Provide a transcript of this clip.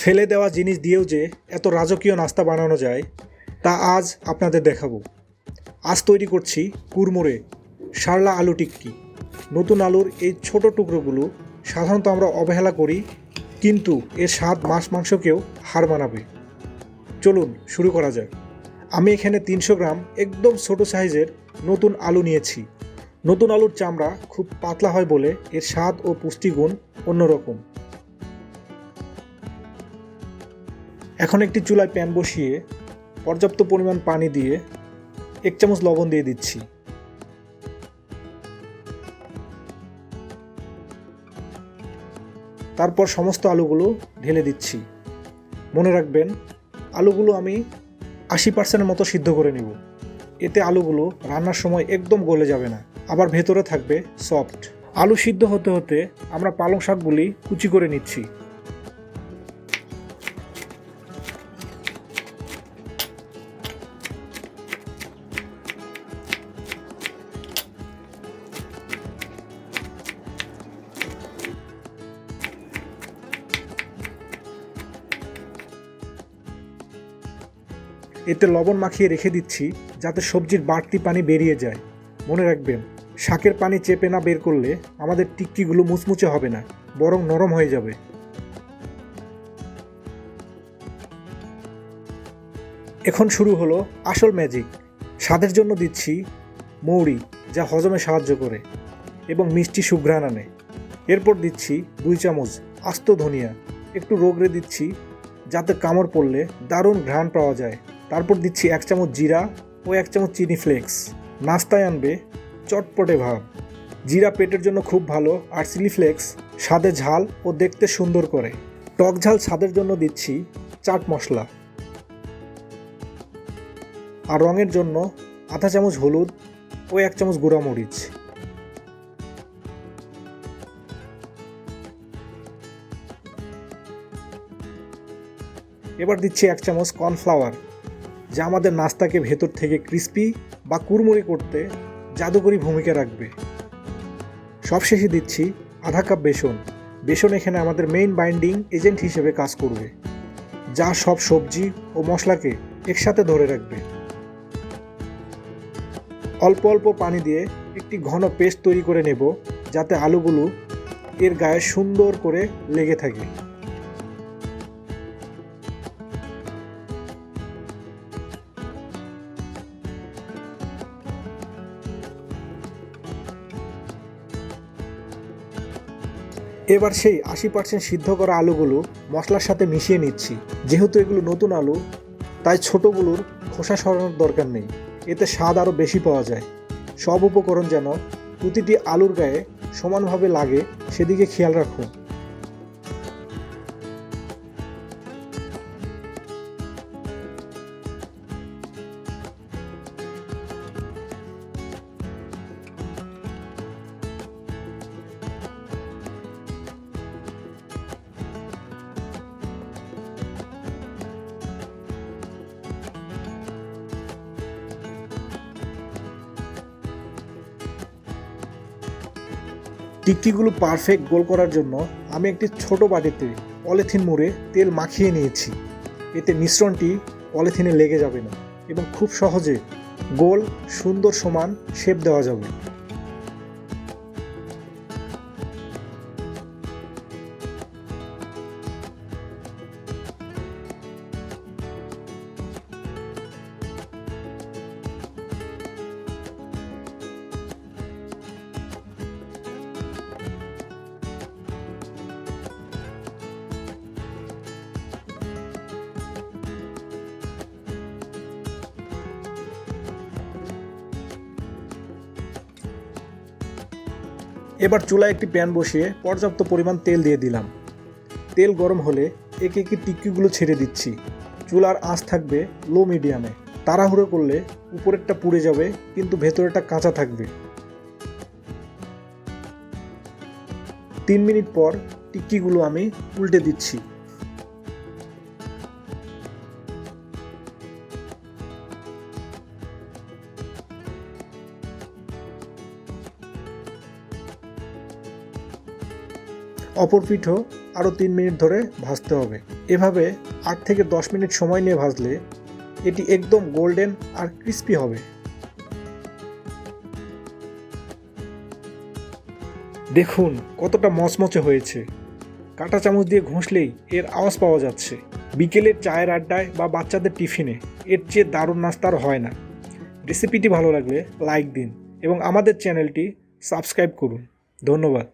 ফেলে দেওয়া জিনিস দিয়েও যে এত রাজকীয় নাস্তা বানানো যায়, তা আজ আপনাদের দেখাবো। আজ তৈরি করছি কুরমুরে শার্লা আলু টিক্কি। নতুন আলুর এই ছোট টুকরোগুলো সাধারণত আমরা অবহেলা করি, কিন্তু এর স্বাদ মাছ মাংসকেও হার মানাবে। চলুন শুরু করা যাক। আমি এখানে তিনশো গ্রাম একদম ছোট সাইজের নতুন আলু নিয়েছি। নতুন আলুর চামড়া খুব পাতলা হয় বলে এর স্বাদ ও পুষ্টিগুণ অন্যরকম। এখন একটি চুলায় প্যান বসিয়ে পর্যাপ্ত পরিমাণ পানি দিয়ে এক চামচ লবণ দিয়ে দিচ্ছি। তারপর সমস্ত আলুগুলো ঢেলে দিচ্ছি। মনে রাখবেন, আলুগুলো আমি আশি পার্সেন্টের মতো সিদ্ধ করে নেব। এতে আলুগুলো রান্নার সময় একদম গলে যাবে না, আবার ভেতরে থাকবে সফট। আলু সিদ্ধ হতে হতে আমরা পালং শাকগুলি কুচি করে নিচ্ছি। এতে লবণ মাখিয়ে রেখে দিচ্ছি যাতে সবজির বাড়তি পানি বেরিয়ে যায়। মনে রাখবেন, শাকের পানি চেপে না বের করলে আমাদের টিক্কিগুলো মুচমুচে হবে না, বরং নরম হয়ে যাবে। এখন শুরু হলো আসল ম্যাজিক স্বাদের জন্য দিচ্ছি মৌরি, যা হজমে সাহায্য করে এবং মিষ্টি সুঘ্রাণ আনে। এরপর দিচ্ছি দুই চামচ আস্ত ধনিয়া। একটু রোগড়ে দিচ্ছি যাতে কামড় পড়লে দারুণ ঘ্রাণ পাওয়া যায়। তারপর দিচ্ছি এক চামচ জিরা ও এক চামচ চিনি ফ্লেক্স। নাস্তায় আনবে চটপটে ভাব জিরা পেটের জন্য খুব ভালো আর চিলি ফ্লেক্স স্বাদে ঝাল ও দেখতে সুন্দর করে। টক ঝাল স্বাদের জন্য দিচ্ছি চাট মশলা। আর রঙের জন্য আধা চামচ হলুদ ও এক চামচ গুঁড়া মরিচ এবার দিচ্ছি এক চামচ কর্নফ্লাওয়ার। যা আমাদের নাস্তাকে ভেতর থেকে ক্রিস্পি বা কুরমুরি করতে জাদুকরী ভূমিকা রাখবে। সবশেষে দিচ্ছি আধা কাপ বেসন। বেসন এখানে আমাদের মেইন বাইন্ডিং এজেন্ট হিসেবে কাজ করবে, যা সব সবজি ও মশলাকে একসাথে ধরে রাখবে। অল্প অল্প পানি দিয়ে একটি ঘন পেস্ট তৈরি করে নেব, যাতে আলুগুলো এর গায়ে সুন্দর করে লেগে থাকে। এবার সেই আশি পার্সেন্ট সিদ্ধ করা আলুগুলো মশলার সাথে মিশিয়ে নিচ্ছি। যেহেতু এগুলো নতুন আলু, তাই ছোটোগুলোর খোসা সরানোর দরকার নেই। এতে স্বাদ আরও বেশি পাওয়া যায়। সব উপকরণ যেন প্রতিটি আলুর গায়ে সমানভাবে লাগে, সেদিকে খেয়াল রাখুন টিক্কিগুলো পারফেক্ট গোল করার জন্য আমি একটি ছোট বাটিতে পলিথিন মুড়ে তেল মাখিয়ে নিয়েছি। এতে মিশ্রণটি পলিথিনে লেগে যাবে না এবং খুব সহজে গোল, সুন্দর সমান শেপ দেওয়া যাবে। এবার চুলায় একটি প্যান বসিয়ে পর্যাপ্ত পরিমাণ তেল দিয়ে দিলাম। তেল গরম হলে একে একে টিক্কিগুলো ছেড়ে দিচ্ছি। চুলার আঁচ থাকবে লো মিডিয়ামে। তাড়াহুড়ো করলে উপরেরটা পুড়ে যাবে, কিন্তু ভেতরেটা কাঁচা থাকবে। তিন মিনিট পর টিক্কিগুলো আমি উল্টে দিচ্ছি। অপর পিঠও আরও তিন মিনিট ধরে ভাজতে হবে। এভাবে আট থেকে দশ মিনিট সময় নিয়ে ভাজলে এটি একদম গোল্ডেন আর ক্রিস্পি হবে। দেখুন, কতটা মচমচে হয়েছে। কাঁটা চামচ দিয়ে ঘষলেই এর আওয়াজ পাওয়া যাচ্ছে। বিকেলের চায়ের আড্ডায় বা বাচ্চাদের টিফিনে এর চেয়ে দারুণ নাস্তার হয় না। রেসিপিটি ভালো লাগলে লাইক দিন এবং আমাদের চ্যানেলটি সাবস্ক্রাইব করুন। ধন্যবাদ।